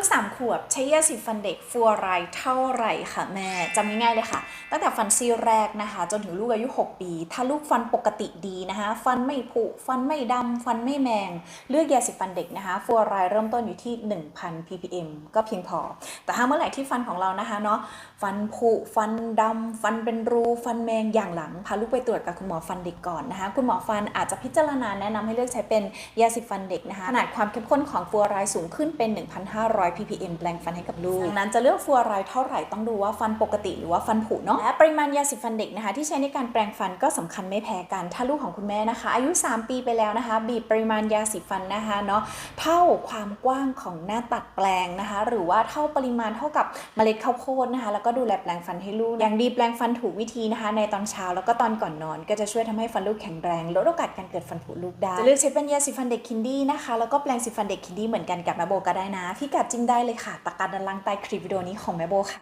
ก 3 ขวบใช้ยาสีฟันเด็กฟัวไรด์เท่าไรค่ะแม่จำง่ายๆเลยค่ะ ตั้งแต่ฟันซี่แรกนะคะ จนถึงลูกอายุ 6 ปี ถ้าลูกฟันปกติดีนะคะ ฟันไม่ผุฟันไม่ดำฟันไม่แมง เลือกยาสีฟันเด็กนะคะฟัวไรด์เริ่มต้นอยู่ที่ 1,000 ppm ก็เพียงพอ แต่ถ้าเมื่อไหร่ที่ฟันของเรานะคะเนาะฟันผุฟันดำฟันเป็นรูฟันแมงอย่างหลังพาลูกไปตรวจกับคุณหมอฟันเด็กก่อนนะคะ คุณหมอฟันอาจจะพิจารณาแนะนำให้เลือกใช้เป็นยาสีฟันเด็กนะคะขนาดความเข้มข้นของฟัวไรด์สูงขึ้นเป็น 1,500 ppm แปลงฟันให้กับลูกดังนั้นจะเลือกฟัวไรเท่าไหร่ต้องดูว่าฟันปกติหรือว่าฟันผุเนาะและปริมาณยาสีฟันเด็กนะคะที่ใช้ในการแปรงฟันก็สำคัญไม่แพ้กัน ถ้าลูกของคุณแม่นะคะ อายุ 3 ปีไปแล้วนะคะ บีบปริมาณยาสีฟันนะคะเนาะเท่าความกว้างของหน้าตัดแปลงนะคะ หรือว่าเท่าปริมาณเท่ากับเมล็ดข้าวโพดนะคะ แล้วก็ดูแลแปลงฟันให้ลูก อย่างดีแปลงฟันถูกวิธีนะคะ ในตอนเช้าแล้วก็ตอนก่อนนอน ก็จะช่วยทำให้ฟันลูกแข็งแรงลดโอกาสการเกิดฟันผุลูกได้จะเลือกใช้เป็นยาสีฟันเด็กคินดี้นะคะแล้วก็แปลงสีฟันเด็กคินดี้เหมือนกันกับแมโบก็ได้นะพิกัดจริงได้เลยค่ะตะการด้านลังใต้คลิปวิดีโอนี้ของแม่โบค่ะ